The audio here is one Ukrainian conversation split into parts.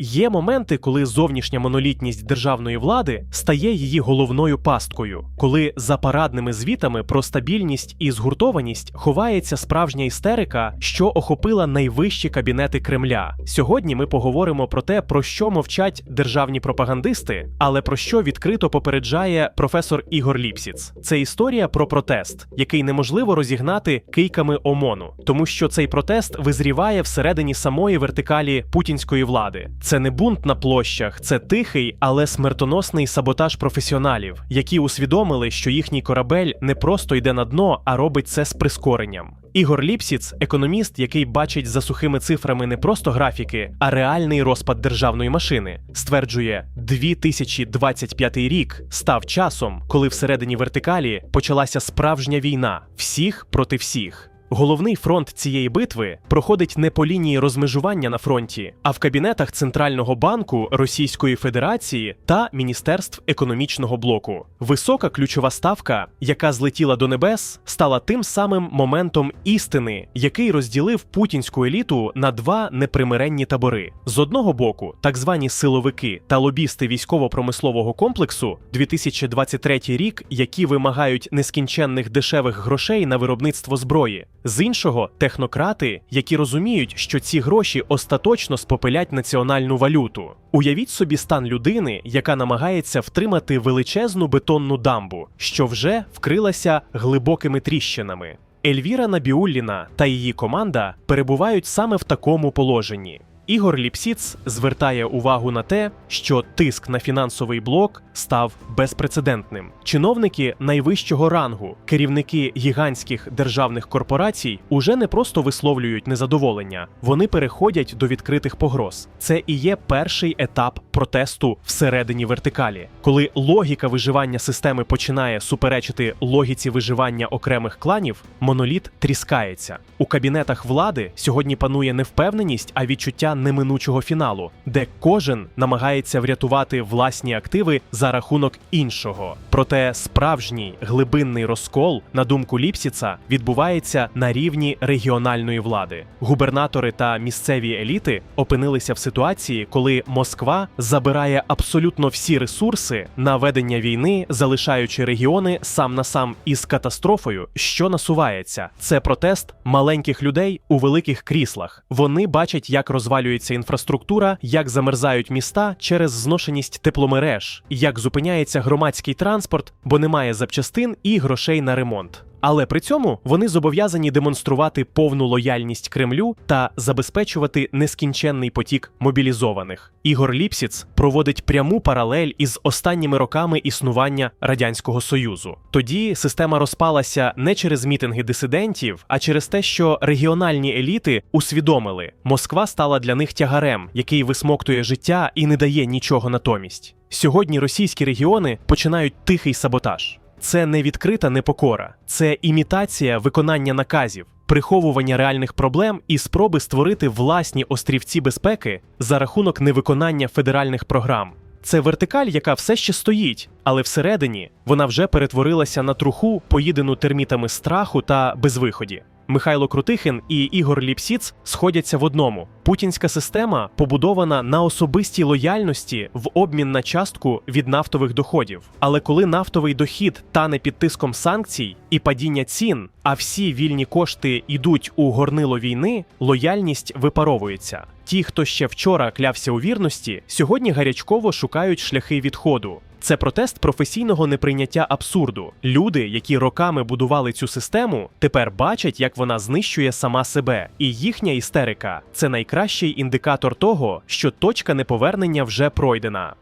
Є моменти, коли зовнішня монолітність державної влади стає її головною пасткою, коли за парадними звітами про стабільність і згуртованість ховається справжня істерика, що охопила найвищі кабінети Кремля. Сьогодні ми поговоримо про те, про що мовчать державні пропагандисти, але про що відкрито попереджає професор Ігор Ліпсіц. Це історія про протест, який неможливо розігнати кийками ОМОНу, тому що цей протест визріває всередині самої вертикалі путінської влади. Це не бунт на площах, це тихий, але смертоносний саботаж професіоналів, які усвідомили, що їхній корабель не просто йде на дно, а робить це з прискоренням. Ігор Ліпсіц, економіст, який бачить за сухими цифрами не просто графіки, а реальний розпад державної машини, стверджує, 2025 рік став часом, коли всередині вертикалі почалася справжня війна всіх проти всіх. Головний фронт цієї битви проходить не по лінії розмежування на фронті, а в кабінетах Центрального банку Російської Федерації та Міністерств економічного блоку. Висока ключова ставка, яка злетіла до небес, стала тим самим моментом істини, який розділив путінську еліту на два непримиренні табори. З одного боку, так звані силовики та лобісти військово-промислового комплексу 2023 рік, які вимагають нескінченних дешевих грошей на виробництво зброї. З іншого, технократи, які розуміють, що ці гроші остаточно спопилять національну валюту. Уявіть собі стан людини, яка намагається втримати величезну бетонну дамбу, що вже вкрилася глибокими тріщинами. Ельвіра Набіулліна та її команда перебувають саме в такому положенні. Ігор Ліпсіц звертає увагу на те, що тиск на фінансовий блок став безпрецедентним. Чиновники найвищого рангу, керівники гігантських державних корпорацій, уже не просто висловлюють незадоволення, вони переходять до відкритих погроз. Це і є перший етап протесту всередині вертикалі, коли логіка виживання системи починає суперечити логіці виживання окремих кланів, моноліт тріскається. У кабінетах влади сьогодні панує невпевненість, а відчуття неминучого фіналу, де кожен намагається врятувати власні активи за рахунок іншого. Проте справжній глибинний розкол, на думку Ліпсіца, відбувається на рівні регіональної влади. Губернатори та місцеві еліти опинилися в ситуації, коли Москва забирає абсолютно всі ресурси на ведення війни, залишаючи регіони сам на сам із катастрофою, що насувається. Це протест маленьких людей у великих кріслах. Вони бачать, як розвалюється інфраструктура, як замерзають міста через зношеність тепломереж, як зупиняється громадський транспорт, бо немає запчастин і грошей на ремонт. Але при цьому вони зобов'язані демонструвати повну лояльність Кремлю та забезпечувати нескінченний потік мобілізованих. Ігор Ліпсіц проводить пряму паралель із останніми роками існування радянського союзу. Тоді система розпалася не через мітинги дисидентів, а через те, що регіональні еліти усвідомили, Москва стала для них тягарем, який висмоктує життя і не дає нічого натомість. Сьогодні російські регіони починають тихий саботаж. Це не відкрита непокора, це імітація виконання наказів, приховування реальних проблем і спроби створити власні острівці безпеки за рахунок невиконання федеральних програм. Це вертикаль, яка все ще стоїть, але всередині вона вже перетворилася на труху, поїдену термітами страху та безвиході. Михайло Крутихин і Ігор Ліпсіц сходяться в одному: путінська система побудована на особистій лояльності в обмін на частку від нафтових доходів. Але коли нафтовий дохід тане під тиском санкцій і падіння цін, а всі вільні кошти йдуть у горнило війни, лояльність випаровується. Ті, хто ще вчора клявся у вірності, сьогодні гарячково шукають шляхи відходу. Це протест професійного неприйняття абсурду. Люди, які роками будували цю систему, тепер бачать, як вона знищує сама себе, і їхня істерика це найкращий індикатор того, що точка неповернення вже пройдена.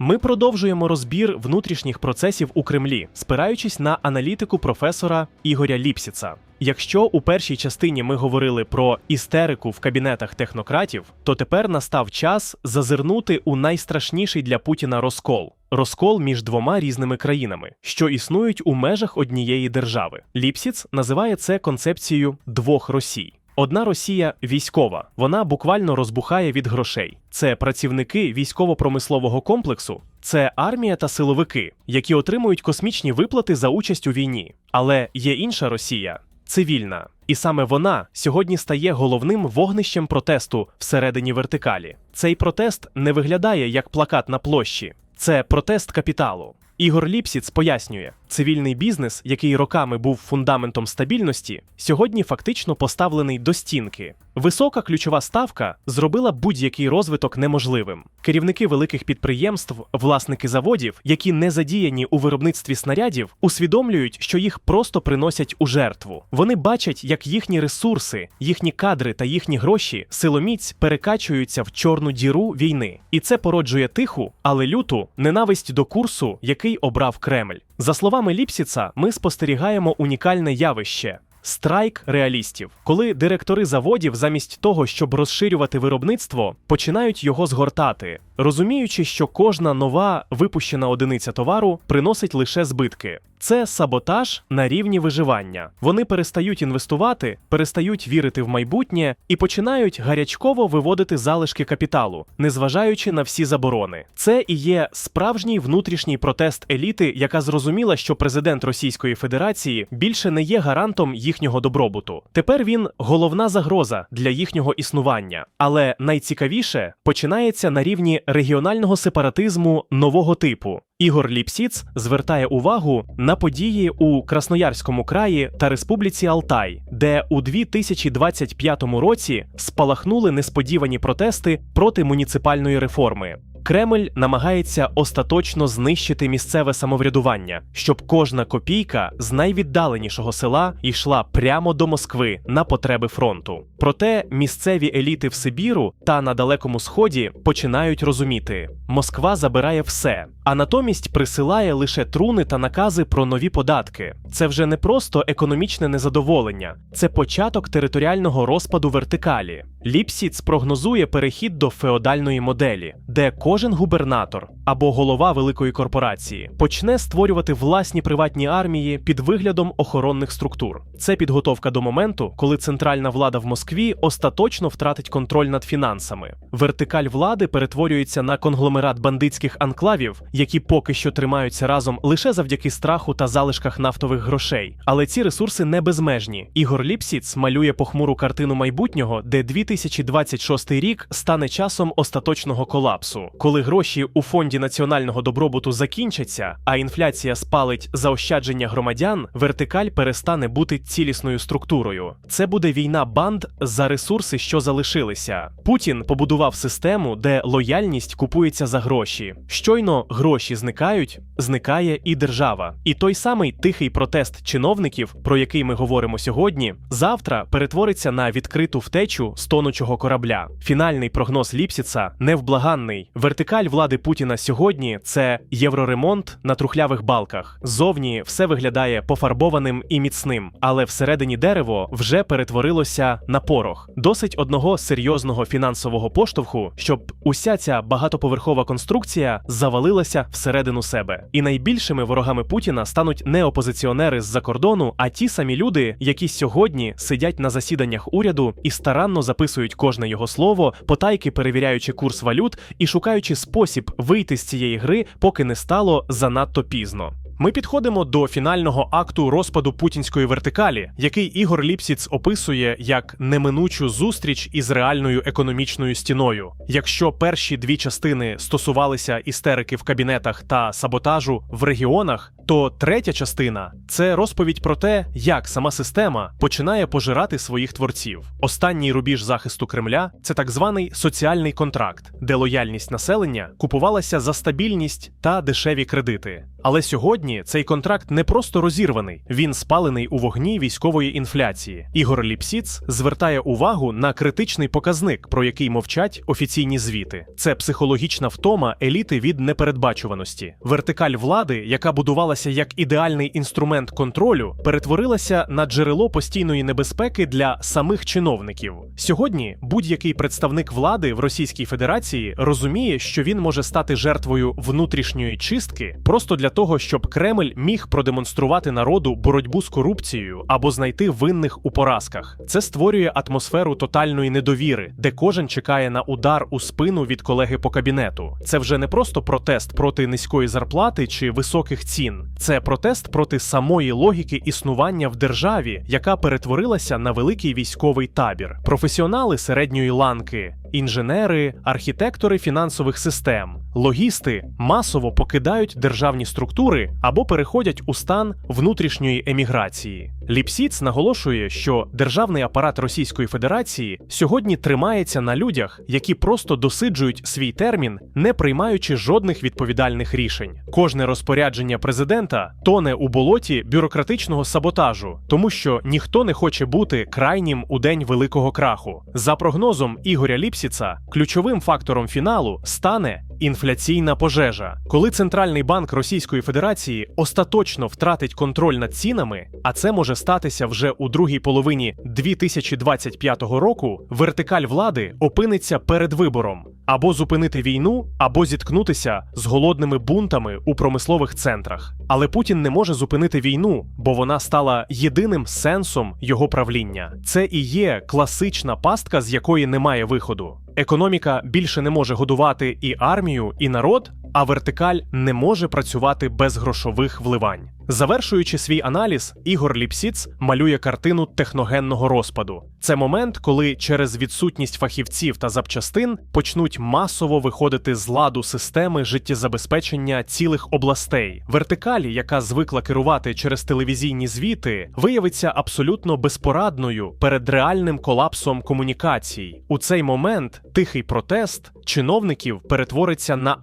Ми продовжуємо розбір внутрішніх процесів у Кремлі, спираючись на аналітику професора Ігоря Ліпсіца. Якщо у першій частині ми говорили про істерику в кабінетах технократів, то тепер настав час зазирнути у найстрашніший для Путіна розкол розкол між двома різними країнами, що існують у межах однієї держави. Ліпсіц називає це концепцією двох Росій. Одна Росія військова, вона буквально розбухає від грошей. Це працівники військово-промислового комплексу, це армія та силовики, які отримують космічні виплати за участь у війні. Але є інша Росія. цивільна. І саме вона сьогодні стає головним вогнищем протесту всередині вертикалі. Цей протест не виглядає як плакат на площі, це протест капіталу. Ігор Ліпсіц пояснює, цивільний бізнес, який роками був фундаментом стабільності, сьогодні фактично поставлений до стінки. Висока ключова ставка зробила будь-який розвиток неможливим. Керівники великих підприємств, власники заводів, які не задіяні у виробництві снарядів, усвідомлюють, що їх просто приносять у жертву. Вони бачать, як їхні ресурси, їхні кадри та їхні гроші силоміць перекачуються в чорну діру війни, і це породжує тиху, але люту ненависть до курсу, який обрав Кремль. За словами Ліпсіца, ми спостерігаємо унікальне явище. Страйк реалістів, коли директори заводів, замість того, щоб розширювати виробництво, починають його згортати, розуміючи, що кожна нова випущена одиниця товару приносить лише збитки. Це саботаж на рівні виживання. Вони перестають інвестувати, перестають вірити в майбутнє і починають гарячково виводити залишки капіталу, незважаючи на всі заборони. Це і є справжній внутрішній протест еліти, яка зрозуміла, що президент Російської Федерації більше не є гарантом їхнього добробуту. Тепер він головна загроза для їхнього існування. Але найцікавіше починається на рівні регіонального сепаратизму нового типу. Ігор Ліпсіц звертає увагу на події у Красноярському краї та Республіці Алтай, де у 2025 році спалахнули несподівані протести проти муніципальної реформи. Кремль намагається остаточно знищити місцеве самоврядування, щоб кожна копійка з найвіддаленішого села йшла прямо до Москви на потреби фронту. Проте місцеві еліти в Сибіру та на Далекому Сході починають розуміти: Москва забирає все, а натомість присилає лише труни та накази про нові податки. Це вже не просто економічне незадоволення, це початок територіального розпаду вертикалі. Ліпсіц прогнозує перехід до феодальної моделі, де кожен губернатор або голова великої корпорації почне створювати власні приватні армії під виглядом охоронних структур. Це підготовка до моменту, коли центральна влада в Москві остаточно втратить контроль над фінансами. Вертикаль влади перетворюється на конгломерат бандитських анклавів, які поки що тримаються разом лише завдяки страху та залишках нафтових грошей. Але ці ресурси не безмежні. Ігор Ліпсіц малює похмуру картину майбутнього, де 2026 рік стане часом остаточного колапсу, коли гроші у фонді національного добробуту закінчаться, а інфляція спалить заощадження громадян, вертикаль перестане бути цілісною структурою. Це буде війна банд за ресурси, що залишилися. Путін побудував систему, де лояльність купується за гроші. Щойно гроші зникають, зникає і держава. І той самий тихий протест чиновників, про який ми говоримо сьогодні, завтра перетвориться на відкриту втечу з тонучого корабля. Фінальний прогноз Ліпсіца невблаганний. Вертикаль влади Путіна сьогодні це євроремонт на трухлявих балках. Зовні все виглядає пофарбованим і міцним, але всередині дерево вже перетворилося на порох. Досить одного серйозного фінансового поштовху, щоб уся ця багатоповерхова конструкція завалилася всередину себе. І найбільшими ворогами Путіна стануть не опозиціонери з-за кордону, а ті самі люди, які сьогодні сидять на засіданнях уряду і старанно записують кожне його слово, потайки перевіряючи курс валют і шукаючи спосіб вийти з цієї гри, поки не стало занадто пізно. Ми підходимо до фінального акту розпаду путінської вертикалі, який Ігор Ліпсіц описує як неминучу зустріч із реальною економічною стіною. Якщо перші дві частини стосувалися істерики в кабінетах та саботажу в регіонах, то третя частина це розповідь про те, як сама система починає пожирати своїх творців. Останній рубіж захисту Кремля це так званий соціальний контракт, де лояльність населення купувалася за стабільність та дешеві кредити. Але сьогодні цей контракт не просто розірваний, він спалений у вогні військової інфляції. Ігор Ліпсіц звертає увагу на критичний показник, про який мовчать офіційні звіти. Це психологічна втома еліти від непередбачуваності. Вертикаль влади, яка будувалася як ідеальний інструмент контролю, перетворилася на джерело постійної небезпеки для самих чиновників. Сьогодні будь-який представник влади в Російській Федерації розуміє, що він може стати жертвою внутрішньої чистки просто для для того, щоб Кремль міг продемонструвати народу боротьбу з корупцією або знайти винних у поразках. Це створює атмосферу тотальної недовіри, де кожен чекає на удар у спину від колеги по кабінету. Це вже не просто протест проти низької зарплати чи високих цін, це протест проти самої логіки існування в державі, яка перетворилася на великий військовий табір. Професіонали середньої ланки, інженери, архітектори фінансових систем, логісти масово покидають державні структури або переходять у стан внутрішньої еміграції. Ліпсіц наголошує, що державний апарат Російської Федерації сьогодні тримається на людях, які просто досиджують свій термін, не приймаючи жодних відповідальних рішень. Кожне розпорядження президента тоне у болоті бюрократичного саботажу, тому що ніхто не хоче бути крайнім у день великого краху. За прогнозом Ігоря Ліпсіца, ключовим фактором фіналу стане інфляційна пожежа, коли центральний банк Російської Федерації остаточно втратить контроль над цінами, а це може статися вже у другій половині 2025 року. Вертикаль влади опиниться перед вибором або зупинити війну, або зіткнутися з голодними бунтами у промислових центрах. Але Путін не може зупинити війну, бо вона стала єдиним сенсом його правління. Це і є класична пастка, з якої немає виходу. Економіка більше не може годувати і армію, і народ, а вертикаль не може працювати без грошових вливань. Завершуючи свій аналіз, Ігор Ліпсіц малює картину техногенного розпаду. Це момент, коли через відсутність фахівців та запчастин почнуть масово виходити з ладу системи життєзабезпечення цілих областей. Вертикалі, яка звикла керувати через телевізійні звіти, виявиться абсолютно безпорадною перед реальним колапсом комунікацій. У цей момент тихий протест чиновників перетвориться на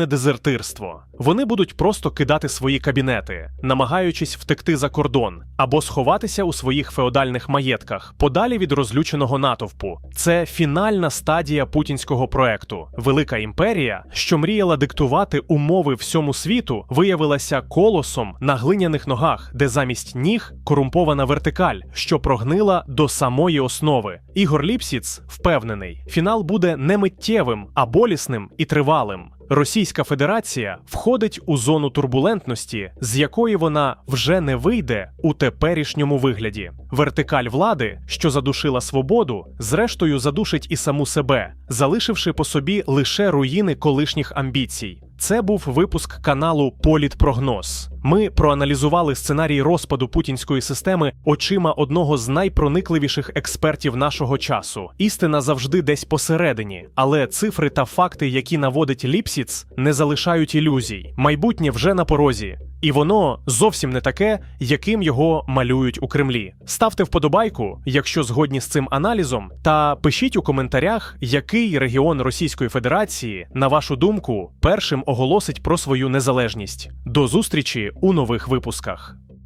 активне дезертирство. Вони будуть просто кидати свої кабінети, намагаючись втекти за кордон або сховатися у своїх феодальних маєтках, подалі від розлюченого натовпу. Це фінальна стадія путінського проекту. Велика імперія, що мріяла диктувати умови всьому світу, виявилася колосом на глиняних ногах, де замість ніг корумпована вертикаль, що прогнила до самої основи. Ігор Ліпсіц впевнений, фінал буде не миттєвим, а болісним і тривалим. Російська Федерація входить у зону турбулентності, з якої вона вже не вийде у теперішньому вигляді. Вертикаль влади, що задушила свободу, зрештою задушить і саму себе, залишивши по собі лише руїни колишніх амбіцій. Це був випуск каналу Політпрогноз. Ми проаналізували сценарій розпаду путінської системи очима одного з найпроникливіших експертів нашого часу. Істина завжди десь посередині, але цифри та факти, які наводить Ліпсіц, не залишають ілюзій. Майбутнє вже на порозі. І воно зовсім не таке, яким його малюють у Кремлі. Ставте вподобайку, якщо згодні з цим аналізом, та пишіть у коментарях, який регіон Російської Федерації, на вашу думку, першим оголосить про свою незалежність. До зустрічі у нових випусках.